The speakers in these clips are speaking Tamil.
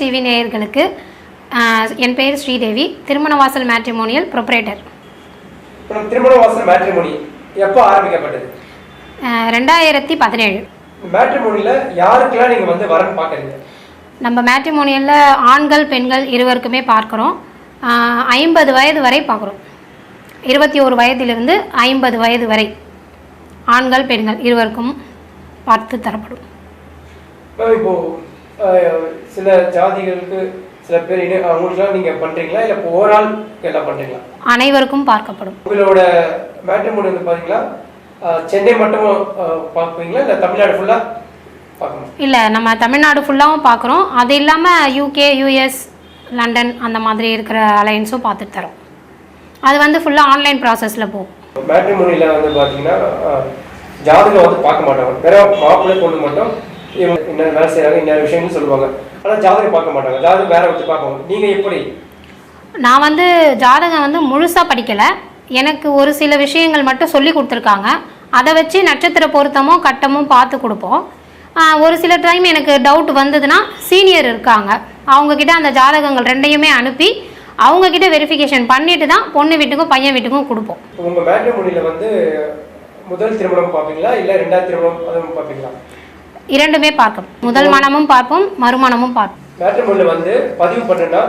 டிவி நேயர்களுக்கு என் பெயர் ஸ்ரீதேவி. திருமணவாசல் மேட்ரிமோனியல் ப்ரொப்ரேட்டர் திருமண வாசல் மேட்ரிமோனி எப்போ ஆரம்பிக்கப்பட்டது? ரெண்டாயிரத்தி பதினேழு. மேட்ரிமோனியில் யாருக்கெல்லாம் நீங்கள் வந்து வரன்னு பார்க்குறீங்க? நம்ம மேட்ரிமோனியலில் ஆண்கள் பெண்கள் இருவருக்குமே பார்க்குறோம். ஐம்பது வயது வரை பார்க்குறோம். இருபத்தி ஒரு வயதிலிருந்து ஐம்பது வயது வரை ஆண்கள் பெண்கள் இருவருக்கும் பார்த்து தரப்படும். இப்போ சில ஜாதிகளுக்கு சில பேர் அவங்களுக்குலாம் நீங்கள் பண்ணுறீங்களா இல்லை ஓவரால் எல்லாம் பண்ணுறீங்களா அனைவருக்கும் பார்க்கப்படும். உங்களோட மேட்ரிமோனி வந்து பார்த்தீங்களா சென்னை மட்டும் பார்ப்பீங்களா? இல்லை தமிழ்நாடு ஃபுல்லாக பார்க்கணும்? இல்லை நம்ம தமிழ்நாடு ஃபுல்லாகவும் பார்க்குறோம். அது இல்லாமல் யூகே யூஎஸ் லண்டன் அந்த மாதிரி இருக்கிற அலையன்ஸும் பார்த்துட்டு தரோம். அது வந்து ஃபுல்லாக ஆன்லைன் ப்ராசஸில் போகும். மேட்ரிமோனியில் வந்து பார்த்தீங்கன்னா ஜாதகம் வந்து பார்க்க மாட்டாங்க வேற மாப்பிள்ளை பொண்ணு மட்டும் இவங்க என்ன வேலை செய்கிறாங்க என்ன விஷயம்னு சொல்லுவாங்க. ஆனால் ஜாதகம் பார்க்க மாட்டாங்க. ஜாதகம் வேற வச்சு பார்ப்பாங்க நீங்கள் எப்படி? நான் வந்து ஜாதகம் வந்து முழுசாக படிக்கலை. எனக்கு ஒரு சில விஷயங்கள் மட்டும் சொல்லி கொடுத்துருக்காங்க. அதை வச்சு நட்சத்திர பொருத்தமும் கட்டமும் பார்த்து கொடுப்போம். ஒரு சில டைம் எனக்கு டவுட் வந்ததுன்னா சீனியர் இருக்காங்க. அவங்கக்கிட்ட அந்த ஜாதகங்கள் ரெண்டையுமே அனுப்பி அவங்கக்கிட்ட வெரிஃபிகேஷன் பண்ணிட்டு தான் பொண்ணு வீட்டுக்கும் பையன் வீட்டுக்கும் கொடுப்போம். உங்க மேட்ரிமோனியில் வந்து முதல் திருமணம் பார்ப்பீங்களா? இல்லை ரெண்டாவது திருமணம் அதுவும் பார்ப்பீங்களா? இரண்டுமே பார்க்கணும் முதல் மனமும் பார்ப்போம் மறுமணமும் பார்ப்போம். மேட்ரிமோனியில் வந்து பதிவு பண்ணுன்னா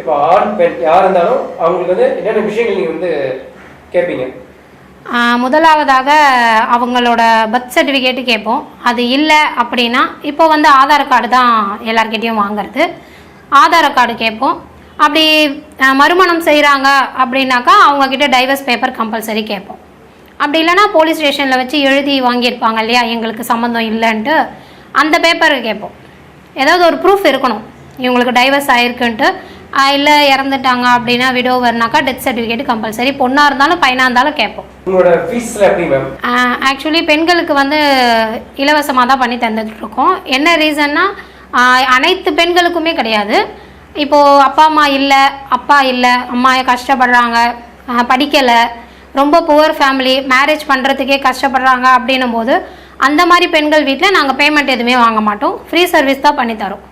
இப்போ ஆண் பெண் யார் இருந்தாலும் அவங்களுக்கு வந்து என்னென்ன விஷயங்கள் நீங்கள் வந்து கேட்பீங்க? முதலாவதாக அவங்களோட பர்த் சர்டிஃபிகேட்டு கேட்போம். அது இல்லை அப்படின்னா இப்போ வந்து ஆதார் கார்டு தான் எல்லார்கிட்டேயும் வாங்குறது. ஆதார் கார்டு கேட்போம். அப்படி மறுமணம் செய்கிறாங்க அப்படின்னாக்கா அவங்கக்கிட்ட டைவர்ஸ் பேப்பர் கம்பல்சரி கேட்போம். அப்படி இல்லைன்னா போலீஸ் ஸ்டேஷனில் வச்சு எழுதி வாங்கியிருப்பாங்க இல்லையா? எங்களுக்கு சம்மந்தம் இல்லைன்ட்டு அந்த பேப்பர் கேட்போம். ஏதாவது ஒரு ப்ரூஃப் இருக்கணும். இவங்களுக்கு டைவர்ஸ் ஆயிருக்குன்ட்டு இல்லை இறந்துட்டாங்க அப்படின்னா விடோவர்னாக்கா டெத் சர்டிஃபிகேட் கம்பல்சரி பொண்ணாக இருந்தாலும் பையனாக இருந்தாலும் கேட்போம். ஆக்சுவலி பெண்களுக்கு வந்து இலவசமாக தான் பண்ணி தந்துட்டுருக்கோம். என்ன ரீசன்னா அனைத்து பெண்களுக்குமே கிடையாது. இப்போது அப்பா அம்மா இல்லை அப்பா இல்லை அம்மா கஷ்டப்படுறாங்க படிக்கலை ரொம்ப புவர் ஃபேமிலி மேரேஜ் பண்ணுறதுக்கே கஷ்டப்படுறாங்க அப்படின்னும் போது அந்த மாதிரி பெண்கள் வீட்டில் நாங்கள் பேமெண்ட் எதுவுமே வாங்க மாட்டோம். ஃப்ரீ சர்வீஸ் தான் பண்ணித்தரோம்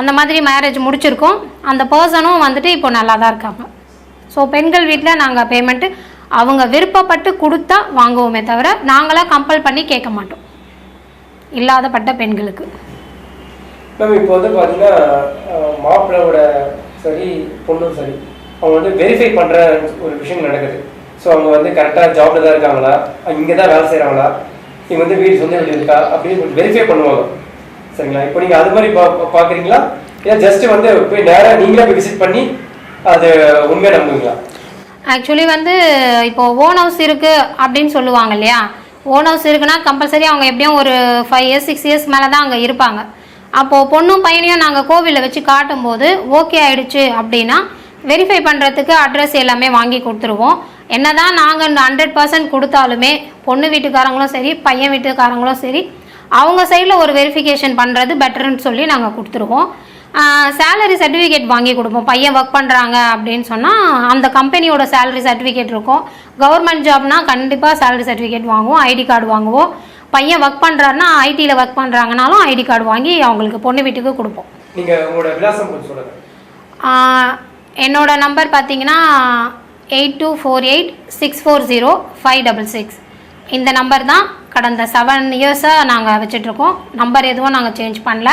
அந்த மாதிரி மேரேஜ் முடிச்சிருக்கோம். அந்த பர்சனும் வந்துட்டு இப்போ நல்லா தான் இருக்காங்க. ஸோ பெண்கள் வீட்டில் நாங்கள் பேமெண்ட்டு அவங்க விருப்பப்பட்டு கொடுத்தா வாங்குவோமே தவிர நாங்களாம் கம்பல் பண்ணி கேட்க மாட்டோம். இல்லாதப்பட்ட பெண்களுக்கு. மேம் இப்போ வந்து பார்த்தீங்கன்னா மாப்பிள்ளையோட சரி பொண்ணும் சரி அவங்க வந்து வெரிஃபை பண்ணுற ஒரு விஷயம் நடக்குது. ஸோ அவங்க வந்து கரெக்டாக ஜாப்ல தான் இருக்காங்களா? இங்கே தான் வேலை செய்கிறாங்களா இவங்க வந்து வீடு சொந்த வீடு இருக்கா? அப்படின்னு வெரிஃபை பண்ணுவாங்க. சரிங்களா? இப்போ நீங்கள் அது மாதிரி பா பார்க்குறீங்களா ஏன் ஜஸ்ட் வந்து போய் நேராக நீங்களே போய் விசிட் பண்ணி அது உண்மையாக நம்புவீங்களா? ஆக்சுவலி வந்து இப்போ ஓன் ஹவுஸ் இருக்குது அப்படின்னு சொல்லுவாங்க இல்லையா? ஓன் ஹவுஸ் இருக்குன்னா கம்பல்சரி அவங்க எப்படியும் ஒரு ஃபைவ் இயர்ஸ் சிக்ஸ் இயர்ஸ் மேலே தான் அங்கே இருப்பாங்க. அப்போது பொண்ணும் பையனையும் நாங்கள் கோவிலில் வச்சு காட்டும்போது ஓகே ஆயிடுச்சு அப்படின்னா வெரிஃபை பண்ணுறதுக்கு அட்ரஸ் எல்லாமே வாங்கி கொடுத்துருவோம். என்னதான் நாங்கள் ஹண்ட்ரட் பர்சன்ட் கொடுத்தாலுமே பொண்ணு வீட்டுக்காரங்களும் சரி பையன் வீட்டுக்காரங்களும் சரி அவங்க சைடில் ஒரு வெரிஃபிகேஷன் பண்ணுறது பெட்டர்னு சொல்லி நாங்கள் கொடுத்துருவோம். சேலரி சர்டிஃபிகேட் வாங்கி கொடுப்போம். பையன் ஒர்க் பண்ணுறாங்க அப்படின்னு சொன்னால் அந்த கம்பெனியோட சேலரி சர்டிஃபிகேட் இருக்கும். கவர்மெண்ட் ஜாப்னா கண்டிப்பாக சேலரி சர்டிஃபிகேட் வாங்குவோம் ஐடி கார்டு வாங்குவோம். பையன் ஒர்க் பண்ணுறாருன்னா ஐடியில் ஒர்க் பண்ணுறாங்கனாலும் ஐடி கார்டு வாங்கி அவங்களுக்கு பொண்ணு வீட்டுக்கு கொடுப்போம். நீங்கள் உங்களோட விலாசம் என்னோட நம்பர் பார்த்தீங்கன்னா eight two four eight six four zero five double six. இந்த நம்பர் தான் கடந்த செவன் இயர்ஸாக நாங்கள் வச்சிட்ருக்கோம். நம்பர் எதுவும் நாங்கள் சேஞ்ச் பண்ணல.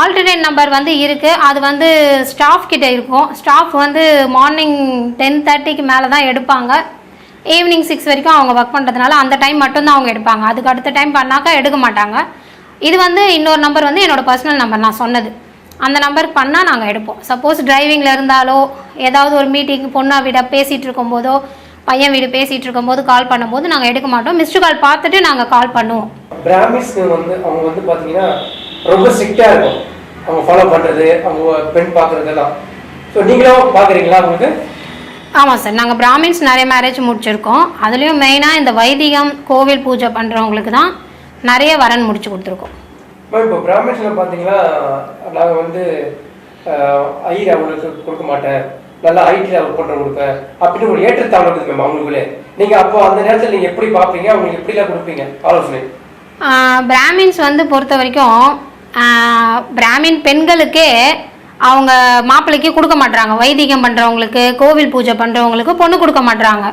ஆல்டர்னேட் நம்பர் வந்து இருக்குது அது வந்து ஸ்டாஃப் கிட்டே இருக்கும். ஸ்டாஃப் வந்து மார்னிங் டென் தேர்ட்டிக்கு மேலே தான் எடுப்பாங்க. ஈவினிங் சிக்ஸ் வரைக்கும் அவங்க ஒர்க் பண்ணுறதுனால அந்த டைம் மட்டும்தான் அவங்க எடுப்பாங்க. அதுக்கு அடுத்த டைம் பண்ணாக்கா எடுக்க மாட்டாங்க. இது வந்து இன்னொரு நம்பர் வந்து என்னோட பர்சனல் நம்பர் நான் சொன்னது. அந்த நம்பருக்கு பண்ணால் நாங்கள் எடுப்போம். சப்போஸ் டிரைவிங்கில் இருந்தாலோ ஏதாவது ஒரு மீட்டிங் பொண்ணா வீட பேசிகிட்டு இருக்கும்போதோ பையன் வீடு பேசிகிட்டு இருக்கும்போது கால் பண்ணும்போது நாங்கள் எடுக்க மாட்டோம். மிஸ்டு கால் பார்த்துட்டு நாங்கள் கால் பண்ணுவோம். பிராமின்ஸ் வந்து அவங்க வந்து பார்த்தீங்கன்னா ரொம்ப ஸ்ட்ரிக்டாக இருக்கும். அவங்க ஃபாலோ பண்ணுறது அவங்க பெண் பார்க்குறதெல்லாம் ஸோ நீங்களும் பார்க்குறீங்களா அவங்களுக்கு ஆமாம் சார் நாங்கள் பிராமின்ஸ் நிறைய மேரேஜ் முடிச்சிருக்கோம். அதுலேயும் மெயினாக இந்த வைதிகம் கோவில் பூஜை பண்ணுறவங்களுக்கு தான் நிறைய வரன் முடிச்சு கொடுத்துருக்கோம். மேம் இப்போ பிராமின்ஸில் பார்த்தீங்கன்னா நாங்கள் வந்து ஐயர் அவங்களுக்கு கொடுக்க மாட்டேன். நல்லா ஐடியில் ஒர்க் பண்ணுற கொடுப்பேன். அப்படின்னு ஒரு ஏற்றத்தாழ்வு இருக்குது மேம் அவங்களுக்குள்ளே. நீங்கள் அப்போ அந்த நேரத்தில் நீங்கள் எப்படி பார்ப்பீங்க அவங்களுக்கு எப்படிலாம் கொடுப்பீங்க? ஆலோசனை. பிராமின்ஸ் வந்து பொறுத்த வரைக்கும் பிராமின் பெண்களுக்கே அவங்க மாப்பிள்ளைக்கு கொடுக்க மாட்டுறாங்க வைதிகம் பண்ணுறவங்களுக்கு கோவில் பூஜை பண்ணுறவங்களுக்கு பொண்ணு கொடுக்க மாட்டுறாங்க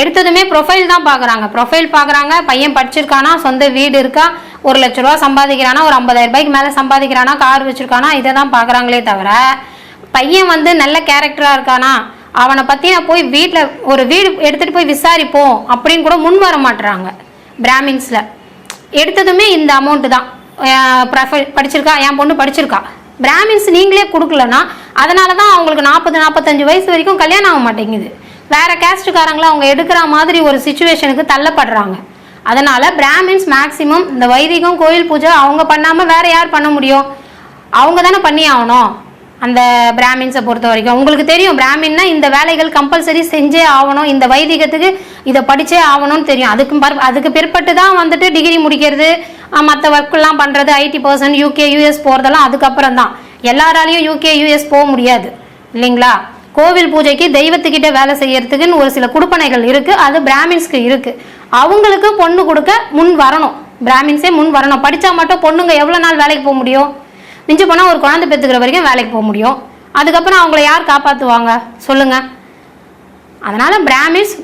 எடுத்ததுமே ப்ரொஃபைல் தான் பார்க்குறாங்க. ப்ரொஃபைல் பார்க்குறாங்க பையன் படிச்சிருக்கானா சொந்த வீடு இருக்கா ஒரு லட்ச ரூபா சம்பாதிக்கிறானா ஒரு ஐம்பதாயிரம் ரூபாய்க்கு மேலே சம்பாதிக்கிறானா கார் வச்சுருக்கானா இதை தான் பார்க்குறாங்களே தவிர பையன் வந்து நல்ல கேரக்டராக இருக்கானா அவனை பற்றி நான் போய் வீட்டில் ஒரு வீடு எடுத்துகிட்டு போய் விசாரிப்போம் அப்படின்னு கூட முன் வர மாட்டுறாங்க பிராமின்ஸில் எடுத்ததுமே இந்த அமௌண்ட்டு தான். ப்ரொஃபைல் படிச்சிருக்கா என் பொண்ணு படிச்சிருக்கா. பிராமின்ஸ் நீங்களே கொடுக்கலனா அதனால தான் அவங்களுக்கு நாற்பது நாற்பத்தஞ்சு வயசு வரைக்கும் கல்யாணம் ஆக மாட்டேங்குது. வேற கேஸ்டுக்காரங்களை அவங்க எடுக்கிற மாதிரி ஒரு சுச்சுவேஷனுக்கு தள்ளப்படுறாங்க. அதனால பிராமின்ஸ் மேக்சிமம் இந்த வைதிகம் கோயில் பூஜை அவங்க பண்ணாமல் வேற யார் பண்ண முடியும்? அவங்க தானே பண்ணி ஆகணும் அந்த பிராமின்ஸை பொறுத்த வரைக்கும். உங்களுக்கு தெரியும் பிராமின்னா இந்த வேலைகள் கம்பல்சரி செஞ்சே ஆகணும். இந்த வைதிகத்துக்கு இதை படிச்சே ஆகணும்னு தெரியும். அதுக்கு பர் அதுக்கு பிற்பட்டு தான் வந்துட்டு டிகிரி முடிக்கிறது மற்ற ஒர்க்கெல்லாம் பண்ணுறது ஐடி பர்சன் யூகே யூஎஸ் போகிறதெல்லாம் அதுக்கப்புறம் தான் எல்லாராலையும் யூகே யூஎஸ் போக முடியாது. இல்லைங்களா? கோவில் பூஜைக்கு தெய்வத்துக்கிட்ட வேலை செய்யறதுக்குன்னு ஒரு சில குடுப்பனைகள் இருக்கு. அது பிராமின்ஸ்க்கு இருக்கு. அவங்களுக்கு பொண்ணு கொடுக்க முன் வரணும். பிராமின்ஸே முன் வரணும். படிச்சா மட்டும் பொண்ணுங்க எவ்வளோ நாள் வேலைக்கு போக முடியும்? மிஞ்சி போனால் ஒரு குழந்தை பெற்றுக்கிற வரைக்கும் வேலைக்கு போக முடியும். அதுக்கப்புறம் அவங்கள யார் காப்பாற்றுவாங்க சொல்லுங்க. அதனால பிராமின்ஸ்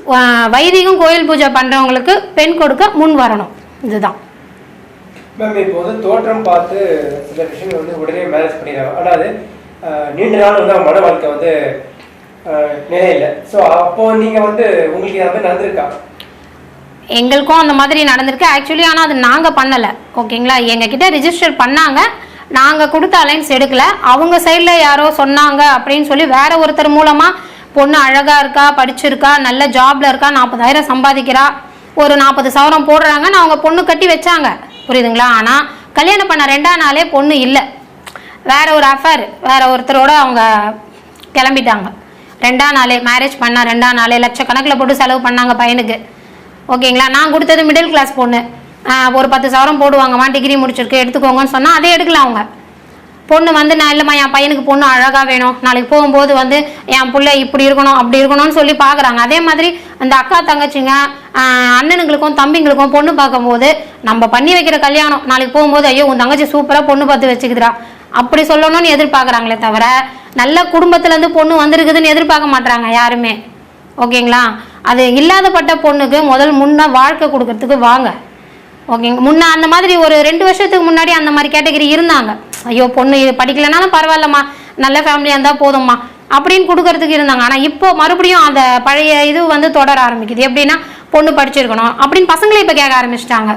வைதிகம் கோயில் பூஜை பண்றவங்களுக்கு பெண் கொடுக்க முன் வரணும். இதுதான். மேம் இப்போ வந்து தோற்றம் பார்த்து சில விஷயங்கள் வந்து உடனே மேரேஜ் பண்ணிடுறாங்க. அதாவது நீண்ட நாள் வந்து அவங்க மன வாழ்க்கை வந்து அஹ், ஸோ அப்போ நீங்கள் வந்து உங்களுக்கு அந்த மாதிரி நடந்திருக்கா? எங்களுக்கும் அந்த மாதிரி நடந்திருக்கு. ஆக்சுவலி ஆனால் அது நாங்கள் பண்ணலை. ஓகேங்களா எங்ககிட்ட ரிஜிஸ்டர் பண்ணாங்க. நாங்கள் கொடுத்த அலைன்ஸ் எடுக்கல. அவங்க சைடில் யாரோ சொன்னாங்க அப்படின்னு சொல்லி வேற ஒருத்தர் மூலமாக பொண்ணு அழகாக இருக்கா படிச்சிருக்கா நல்ல ஜாப்ல இருக்கா நாற்பதாயிரம் சம்பாதிக்கிறா ஒரு நாற்பது சவரம் போடுறாங்கன்னு அவங்க பொண்ணு கட்டி வச்சாங்க. புரியுதுங்களா? ஆனால் கல்யாணம் பண்ண ரெண்டாம் நாளே பொண்ணு இல்லை. வேற ஒரு அஃபேர் வேற ஒருத்தரோட அவங்க கிளம்பிட்டாங்க. ரெண்டாம் நாளே மேரேஜ் பண்ணால் ரெண்டாம் நாளே லட்சக்கணக்கில் போட்டு செலவு பண்ணாங்க பையனுக்கு. ஓகேங்களா? நான் கொடுத்தது மிடில் கிளாஸ் பொண்ணு. ஒரு பத்து சவரம் போடுவாங்கம்மா டிகிரி முடிச்சிருக்கு எடுத்துக்கோங்கன்னு சொன்னால் அதே எடுக்கலாம் அவங்க. பொண்ணு வந்து நான் இல்லைம்மா என் பையனுக்கு பொண்ணு அழகாக வேணும். நாளைக்கு போகும்போது வந்து என் பிள்ளை இப்படி இருக்கணும் அப்படி இருக்கணும்னு சொல்லி பார்க்குறாங்க அதே மாதிரி அந்த அக்கா தங்கச்சிங்க அண்ணனுங்களுக்கும் தம்பிங்களுக்கும் பொண்ணு பார்க்கும்போது நம்ம பண்ணி வைக்கிற கல்யாணம் நாளைக்கு போகும்போது ஐயோ உன் தங்கச்சி சூப்பராக பொண்ணு பார்த்து வச்சுக்குதுடா. அப்படி சொல்லணும்னு எதிர்பார்க்குறாங்களே தவிர நல்ல குடும்பத்துலேருந்து பொண்ணு வந்திருக்குதுன்னு எதிர்பார்க்க மாட்றாங்க யாருமே. ஓகேங்களா? அது இல்லாதப்பட்ட பொண்ணுக்கு முதல் முன்ன வாழ்க்கை கொடுக்கறதுக்கு வாங்க. ஓகேங்க முன்ன அந்த மாதிரி ஒரு ரெண்டு வருஷத்துக்கு முன்னாடி அந்த மாதிரி கேட்டகரி இருந்தாங்க. ஐயோ பொண்ணு இது படிக்கலைனாலும் பரவாயில்லம்மா நல்ல ஃபேமிலியாக இருந்தால் போதும்மா அப்படின்னு கொடுக்கறதுக்கு இருந்தாங்க. ஆனால் இப்போ மறுபடியும் அந்த பழைய இது வந்து தொடர ஆரம்பிக்குது. எப்படின்னா பொண்ணு படிச்சிருக்கணும் அப்படின்னு பசங்களே இப்போ கேட்க ஆரம்பிச்சிட்டாங்க.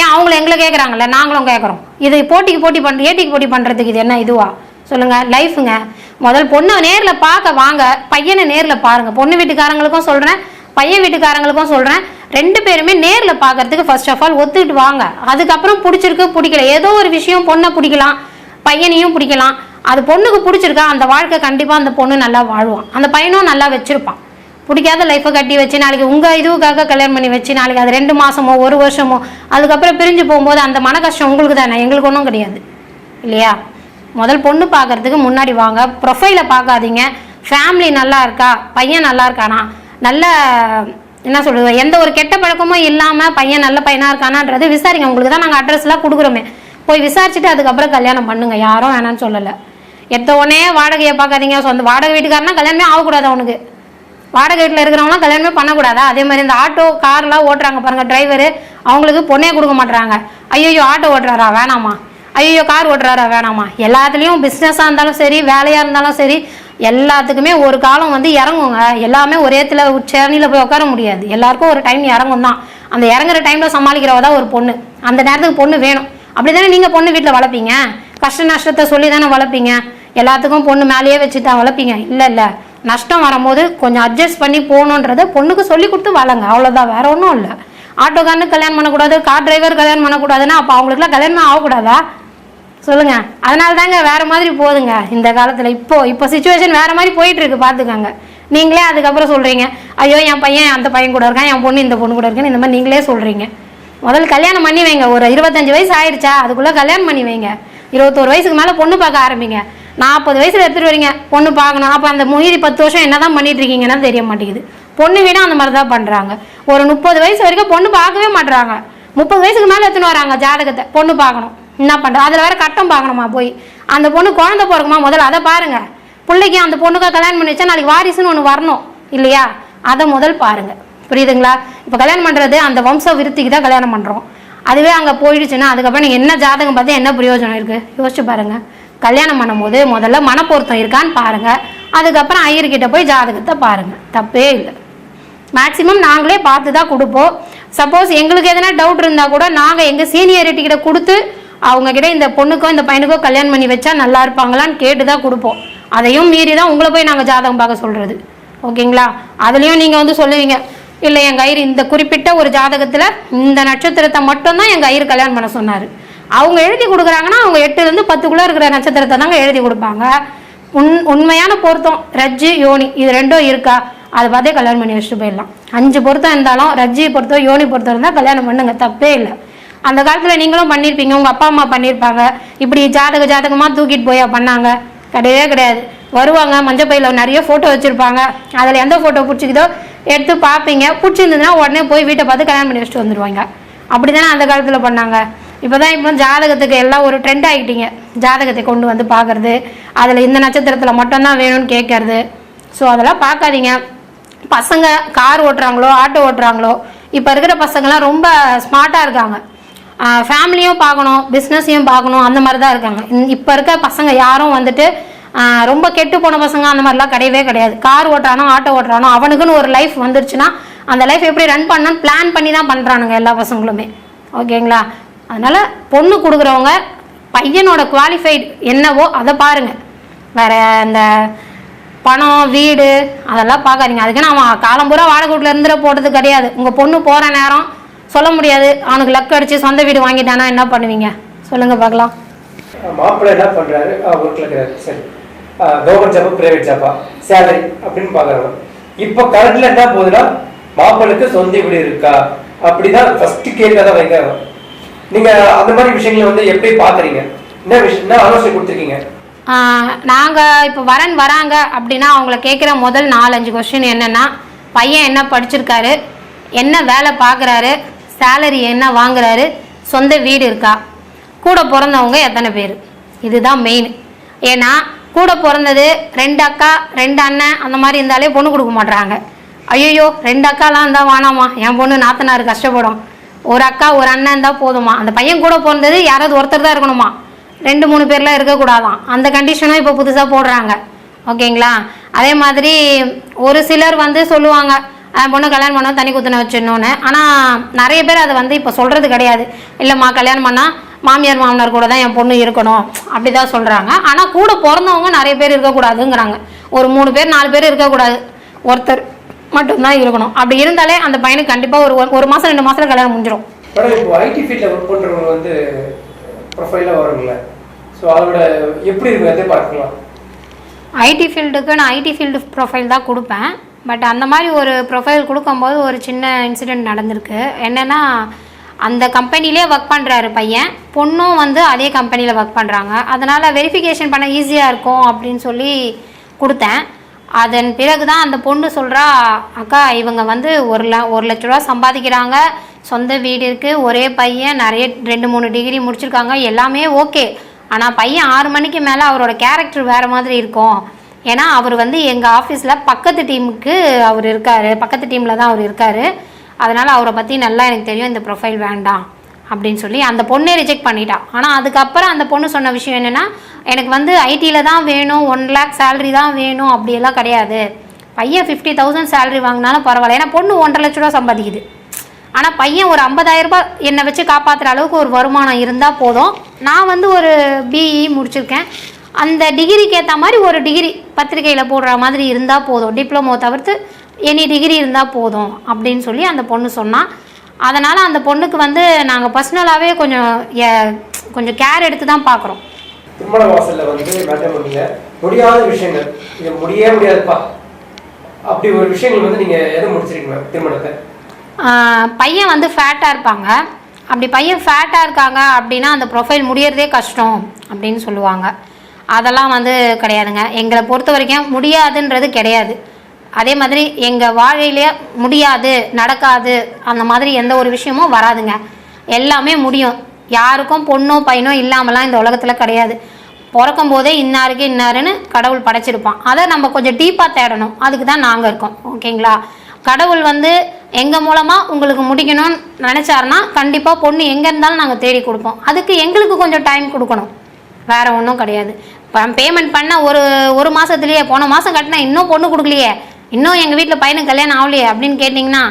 ஏன் அவங்கள எங்களை கேட்குறாங்கல்ல நாங்களும் கேட்குறோம் இது போட்டிக்கு போட்டி பண்ணுற ஏட்டிக்கு போட்டி பண்ணுறதுக்கு இது என்ன இதுவா? சொல்லுங்க லைஃபுங்க முதல் பொண்ணை நேரில் பார்க்க வாங்க பையனை நேரில் பாருங்க. பொண்ணு வீட்டுக்காரங்களுக்கும் சொல்கிறேன் பையன் வீட்டுக்காரங்களுக்கும் சொல்கிறேன் ரெண்டு பேருமே நேரில் பார்க்கறதுக்கு ஃபர்ஸ்ட் ஆஃப் ஆல் ஒத்துக்கிட்டு வாங்க. அதுக்கப்புறம் பிடிச்சிருக்கு பிடிக்கல. ஏதோ ஒரு விஷயம் பொண்ணை பிடிக்கலாம் பையனையும் பிடிக்கலாம். அது பொண்ணுக்கு பிடிச்சிருக்கா அந்த வாழ்க்கை கண்டிப்பாக அந்த பொண்ணு நல்லா வாழ்வான். அந்த பையனும் நல்லா வச்சுருப்பான். பிடிக்காத லைஃப்பை கட்டி வச்சு நாளைக்கு உங்கள் இதுவுக்காக கல்யாணம் பண்ணி வச்சு நாளைக்கு அது ரெண்டு மாதமோ ஒரு வருஷமோ அதுக்கப்புறம் பிரிஞ்சு போகும்போது அந்த மன கஷ்டம் உங்களுக்கு தானே எங்களுக்கு ஒன்றும் கிடையாது. இல்லையா? முதல் பொண்ணு பார்க்கறதுக்கு முன்னாடி வாங்க. ப்ரொஃபைலை பார்க்காதீங்க. ஃபேமிலி நல்லா இருக்கா? பையன் நல்லா இருக்கானா? நல்ல என்ன சொல்கிறது எந்த ஒரு கெட்ட பழக்கமும் இல்லாமல் பையன் நல்ல பையனாக இருக்கானான்றது விசாரிங்க. உங்களுக்கு தான் நாங்கள் அட்ரஸ்லாம் கொடுக்குறோமே. போய் விசாரிச்சுட்டு அதுக்கப்புறம் கல்யாணம் பண்ணுங்க. யாரும் வேணாம்னு சொல்லலை. எத்த உடனே வாடகையை பார்க்காதீங்க. சொந்த வாடகை வீட்டுக்காரனா கல்யாணமே ஆகக்கூடாது அவனுக்கு. வாடகை வீட்டில் இருக்கிறவங்களாம் கல்யாணமே பண்ணக்கூடாதா? அதே மாதிரி இந்த ஆட்டோ கார்லாம் ஓட்டுறாங்க பாருங்கள் டிரைவரு அவங்களுக்கு பொண்ணே கொடுக்க மாட்டுறாங்க ஐயோ ஆட்டோ ஓட்டுறாரா? வேணாமா? ஐயோ கார் ஓட்டுறாரா வேணாமா? எல்லாத்துலேயும் பிஸ்னஸாக இருந்தாலும் சரி வேலையாக இருந்தாலும் சரி எல்லாத்துக்குமே ஒரு காலம் வந்து இறங்குங்க. எல்லாமே ஒரே இடத்துல சேரணியில் போய் உட்கார முடியாது. எல்லாருக்கும் ஒரு டைம் இறங்கும் தான். அந்த இறங்குற டைமில் சமாளிக்கிறவ தான் ஒரு பொண்ணு. அந்த நேரத்துக்கு பொண்ணு வேணும். அப்படி தானே நீங்கள் பொண்ணு வீட்டில் வளர்ப்பீங்க? கஷ்ட நஷ்டத்தை சொல்லி தானே வளர்ப்பீங்க? எல்லாத்துக்கும் பொண்ணு மேலேயே வச்சு தான் வளர்ப்பீங்க. இல்லை இல்லை. நஷ்டம் வரும்போது கொஞ்சம் அட்ஜஸ்ட் பண்ணி போகணுன்றத பொண்ணுக்கு சொல்லி கொடுத்து வளங்க அவ்வளோதான் வேற ஒன்றும் இல்லை. ஆட்டோக்காரனுக்கு கல்யாணம் பண்ணக்கூடாது கார் டிரைவர் கல்யாணம் பண்ணக்கூடாதுன்னா அப்போ அவங்களுக்குலாம் கல்யாணம் ஆகக்கூடாதா? சொல்லுங்க. அதனால தாங்க வேற மாதிரி போகுதுங்க இந்த காலத்துல. இப்போ இப்போ சுச்சுவேஷன் வேற மாதிரி போயிட்டு இருக்கு பாத்துக்கோங்க. நீங்களே அதுக்கப்புறம் சொல்றீங்க. ஐயோ என் பையன் அந்த பையன் கூட இருக்கான் என் பொண்ணு இந்த பொண்ணு கூட இருக்கான்னு இந்த மாதிரி நீங்களே சொல்றீங்க. முதல்ல கல்யாணம் பண்ணி வைங்க. ஒரு இருபத்தஞ்சு வயசு ஆயிடுச்சா? அதுக்குள்ள கல்யாணம் பண்ணி வைங்க. இருபத்தோரு வயசுக்கு மேல பொண்ணு பார்க்க ஆரம்பிங்க. நாற்பது வயசுல எடுத்துட்டு வரீங்க. பொண்ணு பார்க்கணும். அப்போ அந்த மீதி பத்து வருஷம் என்னதான் பண்ணிட்டு இருக்கீங்கன்னா தெரிய மாட்டேங்குது. பொண்ணு வீட அந்த மாதிரி தான் பண்றாங்க. ஒரு முப்பது வயசு வரைக்கும் பொண்ணு பார்க்கவே மாட்றாங்க. முப்பது வயசுக்கு மேல எடுத்துன்னு வராங்க ஜாதகத்தை. பொண்ணு பார்க்கணும். என்ன பண்ணுறது அதில் வேறு கட்டம் பார்க்கணுமா போய்? அந்த பொண்ணு குழந்த பிறக்குமா முதல்ல? அதை பாருங்கள் பிள்ளைக்கு அந்த பொண்ணுக்கு கல்யாணம் பண்ணி வச்சா நாளைக்கு வாரிசுன்னு ஒன்று வரணும் இல்லையா? அதை முதல் பாருங்கள் புரியுதுங்களா? இப்போ கல்யாணம் பண்ணுறது அந்த வம்ச விருத்திக்கு தான் கல்யாணம் பண்ணுறோம் அதுவே அங்கே போயிடுச்சுன்னா அதுக்கப்புறம் நீங்கள் என்ன ஜாதகம் பார்த்து என்ன பிரயோஜனம் இருக்குது யோசிச்சு பாருங்கள் கல்யாணம் பண்ணும்போது முதல்ல மனப்பொருத்தம் இருக்கான்னு பாருங்கள் அதுக்கப்புறம் ஐயர்கிட்ட போய் ஜாதகத்தை பாருங்கள் தப்பே இல்லை. மேக்ஸிமம் நாங்களே பார்த்து தான் கொடுப்போம். சப்போஸ் எங்களுக்கு எதனா டவுட் இருந்தால் கூட நாங்கள் எங்கள் சீனியரிட்டி கிட்ட கொடுத்து அவங்க கிட்ட இந்த பொண்ணுக்கோ இந்த பையனுக்கோ கல்யாணம் பண்ணி வச்சா நல்லா இருப்பாங்களான்னு கேட்டு தான் கொடுப்போம். அதையும் மீறி தான் உங்களை போய் நாங்கள் ஜாதகம் பார்க்க சொல்கிறது ஓகேங்களா? அதுலேயும் நீங்கள் வந்து சொல்லுவீங்க இல்லை எங்கள் கயிறு இந்த குறிப்பிட்ட ஒரு ஜாதகத்தில் இந்த நட்சத்திரத்தை மட்டும்தான் எங்கள் கயிறு கல்யாணம் பண்ண சொன்னார். அவங்க எழுதி கொடுக்குறாங்கன்னா அவங்க எட்டுலேருந்து பத்துக்குள்ளே இருக்கிற நட்சத்திரத்தை தாங்க எழுதி கொடுப்பாங்க. உண் உண்மையான பொருத்தம் ரஜ்ஜு யோனி இது ரெண்டும் இருக்கா? அதை பார்த்தே கல்யாணம் பண்ணி வச்சுட்டு போயிடலாம். அஞ்சு பொருத்தம் இருந்தாலும் ரஜ்ஜி பொருத்தம் யோனி பொருத்தம் இருந்தால் கல்யாணம் பண்ணுங்க தப்பே இல்லை. அந்த காலத்தில் நீங்களும் பண்ணியிருப்பீங்க உங்கள் அப்பா அம்மா பண்ணியிருப்பாங்க இப்படி ஜாதக ஜாதகமாக தூக்கிட்டு போய் பண்ணாங்க. கிடையவே கிடையாது. வருவாங்க மஞ்சள் பையில் நிறைய ஃபோட்டோ வச்சுருப்பாங்க. அதில் எந்த ஃபோட்டோ பிடிச்சிக்குதோ எடுத்து பார்ப்பீங்க. பிடிச்சிருந்ததுன்னா உடனே போய் வீட்டை பார்த்து கல்யாணம் பண்ணி வச்சுட்டு வந்துடுவாங்க அப்படி தானே அந்த காலத்தில் பண்ணாங்க. இப்போ தான் இப்போ ஜாதகத்துக்கு எல்லாம் ஒரு ட்ரெண்ட் ஆகிட்டீங்க ஜாதகத்தை கொண்டு வந்து பார்க்கறது அதில் இந்த நட்சத்திரத்தில் மட்டும்தான் வேணும்னு கேட்கறது. ஸோ அதெல்லாம் பார்க்காதீங்க. பசங்க கார் ஓட்டுறாங்களோ ஆட்டோ ஓட்டுறாங்களோ இப்போ இருக்கிற பசங்களாம் ரொம்ப ஸ்மார்ட்டாக இருக்காங்க. ஃபேமிலியும் பார்க்கணும் பிஸ்னஸையும் பார்க்கணும் அந்த மாதிரி தான் இருக்காங்க இப்போ இருக்க பசங்க யாரும் வந்துட்டு ரொம்ப கெட்டு போன பசங்க அந்த மாதிரிலாம் கிடையவே கிடையாது. கார் ஓட்டுறானோ ஆட்டோ ஓட்டுறானோ அவனுக்குன்னு ஒரு லைஃப் வந்துருச்சுன்னா அந்த லைஃப் எப்படி ரன் பண்ணணும்னு பிளான் பண்ணி தான் பண்ணுறானுங்க எல்லா பசங்களுமே. ஓகேங்களா அதனால் பொண்ணு கொடுக்குறவங்க பையனோட குவாலிஃபைடு என்னவோ அதை பாருங்கள் வேற அந்த பணம் வீடு அதெல்லாம் பார்க்காதீங்க. அதுக்கு அவன் காலம்பூரா வாடகை வீட்டில் இருந்துட போடுறது கிடையாது. உங்கள் பொண்ணு போகிற நேரம் சொல்ல முடியாது. அவனுக்கு லக் அடிச்சு சொந்த வீடு வாங்கிட்டானா என்ன பண்ணுவீங்க? சொல்லுங்க பார்க்கலாம். மாப்பிள்ளை என்ன பண்றாரு? ஒர்க்ல இருக்கிறாரு சரி. கவர்மெண்ட் ஜாப்பா பிரைவேட் ஜாப்பா சேலரி அப்படின்னு பாக்குறாங்க இப்போ கரண்ட்ல என்ன போகுதுன்னா மாப்பிள்ளைக்கு சொந்த வீடு இருக்கா? அப்படிதான் ஃபர்ஸ்ட் கேட்க தான் வைக்கிறாங்க நீங்க அந்த மாதிரி விஷயங்களை வந்து எப்படி பாக்குறீங்க என்ன விஷயம் என்ன ஆலோசனை கொடுத்துருக்கீங்க? நாங்கள் இப்போ வரன் வராங்க அப்படின்னா அவங்கள கேட்குற முதல் நாலஞ்சு கொஸ்டின் என்னென்னா பையன் என்ன படிச்சிருக்காரு? என்ன வேலை பார்க்குறாரு? சேலரி என்ன வாங்குறாரு? சொந்த வீடு இருக்கா? கூட பிறந்தவங்க எத்தனை பேர்? இதுதான் மெயின் ஏன்னா கூட பிறந்தது ரெண்டு அக்கா ரெண்டு அண்ணன் அந்த மாதிரி இருந்தாலே பொண்ணு கொடுக்க மாட்டுறாங்க ஐயோ ரெண்டு அக்காலாம் இருந்தால் வானாமா என் பொண்ணு நாத்தனார் கஷ்டப்படும். ஒரு அக்கா ஒரு அண்ணன் இருந்தால் போதுமா? அந்த பையன் கூட பிறந்தது யாராவது ஒருத்தர் தான் இருக்கணுமா? ரெண்டு மூணு பேர்லாம் இருக்கக்கூடாதாம் அந்த கண்டிஷனும் இப்போ புதுசாக போடுறாங்க. ஓகேங்களா? அதே மாதிரி ஒரு சிலர் வந்து சொல்லுவாங்க பொண்ணு கல்யாணம் பண்ணால் தனி குத்தனை வச்சிடணும்னு ஆனால் நிறைய பேர் அதை வந்து இப்போ சொல்கிறது கிடையாது. இல்லைம்மா கல்யாணம் பண்ணால் மாமியார் மாமனார் கூட தான் என் பொண்ணு இருக்கணும். அப்படி தான் சொல்கிறாங்க ஆனால் கூட பிறந்தவங்க நிறைய பேர் இருக்கக்கூடாதுங்கிறாங்க. ஒரு மூணு பேர் நாலு பேர் இருக்கக்கூடாது. ஒருத்தர் மட்டும்தான் இருக்கணும். அப்படி இருந்தாலே அந்த பையனுக்கு கண்டிப்பாக ஒரு ஒரு மாதம் ரெண்டு மாதத்துல கல்யாணம் முடிஞ்சிடும் ஐடி ஃபீல்டில் ஒர்க் பண்ணுறவங்க வந்து ப்ரொஃபைலாக வருங்கள ஸோ அதோட எப்படி இருக்கு அதை பார்க்கலாம் ஐடி ஃபீல்டுக்கு நான் ஐடி ஃபீல்டு ப்ரொஃபைல் தான் கொடுப்பேன். பட் அந்த மாதிரி ஒரு ப்ரொஃபைல் கொடுக்கும்போது ஒரு சின்ன இன்சிடெண்ட் நடந்திருக்கு. என்னென்னா அந்த கம்பெனிலே ஒர்க் பண்ணுறாரு பையன். பொண்ணும் வந்து அதே கம்பெனியில் ஒர்க் பண்ணுறாங்க அதனால் வெரிஃபிகேஷன் பண்ண ஈஸியாக இருக்கும் அப்படின்னு சொல்லி கொடுத்தேன். அதன் பிறகு தான் அந்த பொண்ணு சொல்கிறா அக்கா இவங்க வந்து ஒரு ல ஒரு லட்ச ரூபா சம்பாதிக்கிறாங்க. சொந்த வீடு இருக்குது ஒரே பையன் நிறைய ரெண்டு மூணு டிகிரி முடிச்சிருக்காங்க. எல்லாமே ஓகே ஆனால் பையன் ஆறு மணிக்கு மேலே அவரோட கேரக்டர் வேறு மாதிரி இருக்கும். ஏன்னா அவர் வந்து எங்கள் ஆஃபீஸில் பக்கத்து டீமுக்கு அவர் இருக்கார். பக்கத்து டீமில் தான் அவர் இருக்கார். அதனால் அவரை பற்றி நல்லா எனக்கு தெரியும். இந்த ப்ரொஃபைல் வேண்டாம் அப்படின்னு சொல்லி அந்த பொண்ணே ரிஜெக்ட் பண்ணிட்டா. ஆனால் அதுக்கப்புறம் அந்த பொண்ணு சொன்ன விஷயம் என்னென்னா எனக்கு வந்து ஐடியில் தான் வேணும். ஒன் லேக் சேலரி தான் வேணும். அப்படியெல்லாம் கிடையாது. பையன் ஃபிஃப்டி தௌசண்ட் சேலரி வாங்கினாலும் பரவாயில்ல. ஏன்னா பொண்ணு ஒன்றரை லட்ச ரூபா சம்பாதிக்குது. ஆனால் பையன் ஒரு ஐம்பதாயிரரூபா என்னை வச்சு காப்பாற்றுற அளவுக்கு ஒரு வருமானம் இருந்தால் போதும். நான் வந்து ஒரு பிஇ முடிச்சிருக்கேன். அந்த டிகிரிக்கு ஏற்ற மாதிரி ஒரு டிகிரி பத்திரிக்கையில் போடுற மாதிரி இருந்தால் போதும். டிப்ளமோ தவிர்த்து எனி டிகிரி இருந்தால் போதும் அப்படின்னு சொல்லி அந்த பொண்ணு சொன்னா. அதனால் அந்த பொண்ணுக்கு வந்து நாங்கள் பர்சனலாகவே கொஞ்சம் கொஞ்சம் கேர் எடுத்து தான் பார்க்குறோம் திருமண வாசல்ல வந்து மேட்ரிமோனியில முடியாத விஷயங்கள். இது முடியவே முடியாதுப்பா. அப்படி ஒரு விஷயங்கள் வந்து நீங்க எதை முடிச்சிருக்கீங்க திருமணத்தை? பையன் வந்து ஃபேட்டாக இருப்பாங்க. அப்படி பையன் ஃபேட்டாக இருக்காங்க அப்படின்னா அந்த ப்ரொஃபைல் முடியறதே கஷ்டம் அப்படின்னு சொல்லுவாங்க. அதெல்லாம் வந்து கிடையாதுங்க. எங்களை பொறுத்த வரைக்கும் முடியாதுன்றது கிடையாது. அதே மாதிரி எங்கள் வாழையிலேயே முடியாது நடக்காது அந்த மாதிரி எந்த ஒரு விஷயமும் வராதுங்க. எல்லாமே முடியும். யாருக்கும் பொண்ணோ பையனோ இல்லாமலாம் இந்த உலகத்தில் கிடையாது. பிறக்கும் போதே இன்னாருக்கு இன்னாருன்னு கடவுள் படைச்சிருப்பான். அதை நம்ம கொஞ்சம் டீப்பாக தேடணும். அதுக்கு தான் நாங்கள் இருக்கோம். ஓகேங்களா? கடவுள் வந்து எங்கள் மூலமாக உங்களுக்கு முடிக்கணும்னு நினச்சாருன்னா கண்டிப்பாக பொண்ணு எங்கே இருந்தாலும் நாங்கள் தேடி கொடுப்போம். அதுக்கு எங்களுக்கு கொஞ்சம் டைம் கொடுக்கணும். வேறு ஒன்றும் கிடையாது. பேமெண்ட் பண்ண ஒரு ஒரு மாதத்துலேயே போன மாதம் கட்டினா இன்னும் பொண்ணு கொடுக்கலையே. இன்னும் எங்கள் வீட்டில் பையனுக்கு கல்யாணம் ஆகலையே அப்படின்னு கேட்டிங்கன்னா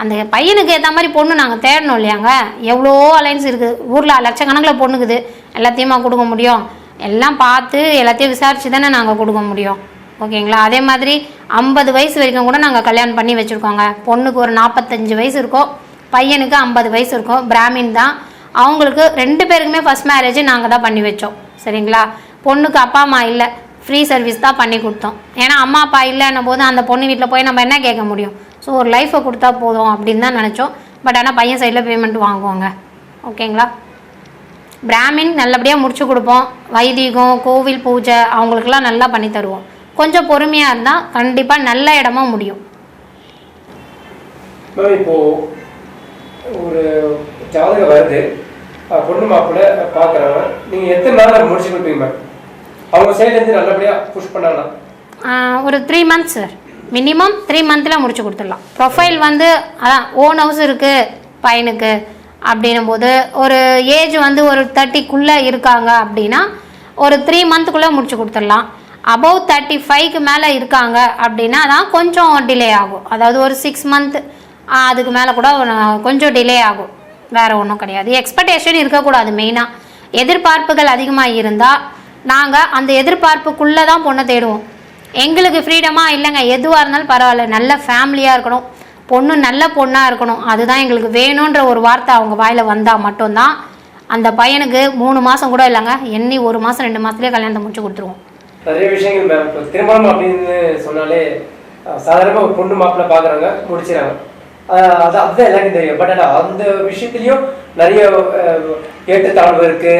அந்த பையனுக்கு ஏற்ற மாதிரி பொண்ணு நாங்கள் தேடணும் இல்லையாங்க? எவ்வளோ அலைன்ஸ் இருக்குது ஊரில் லட்சக்கணக்கில் பொண்ணுக்குது. எல்லாத்தையுமா கொடுக்க முடியும்? எல்லாம் பார்த்து எல்லாத்தையும் விசாரித்து தானே நாங்கள் கொடுக்க முடியும். ஓகேங்களா? அதே மாதிரி ஐம்பது வயசு வரைக்கும் கூட நாங்கள் கல்யாணம் பண்ணி வச்சுருக்கோங்க. பொண்ணுக்கு ஒரு நாற்பத்தஞ்சு வயசு இருக்கும். பையனுக்கு ஐம்பது வயசு இருக்கும். பிராமின் தான். அவங்களுக்கு ரெண்டு பேருக்குமே ஃபஸ்ட் மேரேஜ் நாங்கள் தான் பண்ணி வச்சோம். சரிங்களா? பொண்ணுக்கு அப்பா அம்மா இல்லை ஃப்ரீ சர்வீஸ் தான் பண்ணி கொடுத்தோம். ஏன்னா அம்மா அப்பா இல்லைன்னும் போது அந்த பொண்ணு வீட்டில் போய் நம்ம என்ன கேட்க முடியும்? ஸோ ஒரு லைஃப்பை கொடுத்தா போதும் அப்படின்னு தான் நினச்சோம். பட் ஆனால் பையன் சைடில் பேமெண்ட் வாங்குவாங்க. ஓகேங்களா பிராமின் நல்லபடியாக முடிச்சு கொடுப்போம். வைதிகம் கோவில் பூஜை அவங்களுக்கெல்லாம் நல்லா பண்ணி தருவோம். கொஞ்சம் பொறுமையாக இருந்தால் கண்டிப்பாக நல்ல இடமா முடியும். இப்போ ஒரு ஜாதகம் வருது. பொண்ணு மாப்பிள்ளை பார்க்குறாங்க. நீங்கள் எத்தனை நாள் முடிச்சு கொடுப்பீங்க மேம் அவங்க சைட்லேருந்து நல்லபடியாக புஷ் பண்ணாங்கன்னா ஒரு three months sir minimum three மந்தில் முடிச்சு கொடுத்துடலாம். ப்ரொஃபைல் வந்து அதான் ஓன் ஹவுஸ் இருக்குது பையனுக்கு. அப்படின்னும் போது ஒரு ஏஜ் வந்து ஒரு தேர்ட்டிக்குள்ளே இருக்காங்க அப்படின்னா ஒரு த்ரீ மந்த்துக்குள்ளே முடிச்சு கொடுத்துடலாம். அபவ் தேர்ட்டி ஃபைவ்க்கு மேலே இருக்காங்க அப்படின்னா தான் கொஞ்சம் டிலே ஆகும். அதாவது ஒரு சிக்ஸ் மந்த் அதுக்கு மேலே கூட கொஞ்சம் டிலே ஆகும். வேறு ஒன்றும் கிடையாது. எக்ஸ்பெக்டேஷன் இருக்கக்கூடாது மெயினாக எதிர்பார்ப்புகள் அதிகமாக இருந்தால் நாங்கள் அந்த எதிர்பார்ப்புக்குள்ளே தான் பொண்ணை தேடுவோம். எங்களுக்கு ஃப்ரீடமாக இல்லைங்க. எதுவாக இருந்தாலும் பரவாயில்ல. நல்ல ஃபேமிலியாக இருக்கணும். பொண்ணு நல்ல பொண்ணாக இருக்கணும். அதுதான் எங்களுக்கு வேணுன்ற ஒரு வார்த்தை அவங்க வாயில் வந்தால் மட்டும்தான். அந்த பையனுக்கு மூணு மாதம் கூட இல்லைங்க. எண்ணி ஒரு மாதம் ரெண்டு மாதத்துலேயே கல்யாணத்தை முடிச்சு கொடுத்துருவோம். நிறைய விஷயங்கள் மேம். இப்போ திருமணம் அப்படின்னு சொன்னாலே சாதாரணமாக ஒரு பொண்ணு மாப்பிள்ளை பார்க்குறாங்க முடிச்சிடறாங்க அது அதுதான் எல்லாருக்கும் தெரியும். பட் ஆனால் அந்த விஷயத்துலேயும் நிறைய அஹ், ஏற்றத்தாழ்வு இருக்கு.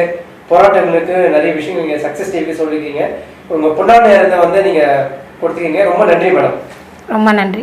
போராட்டங்களுக்கு நிறைய விஷயங்கள் நீங்கள் சக்ஸஸ் டிவி சொல்லியிருக்கீங்க. உங்கள் பொண்ணான நேரத்தை வந்து நீங்கள் கொடுத்துருக்கீங்க ரொம்ப நன்றி மேடம். ரொம்ப நன்றி.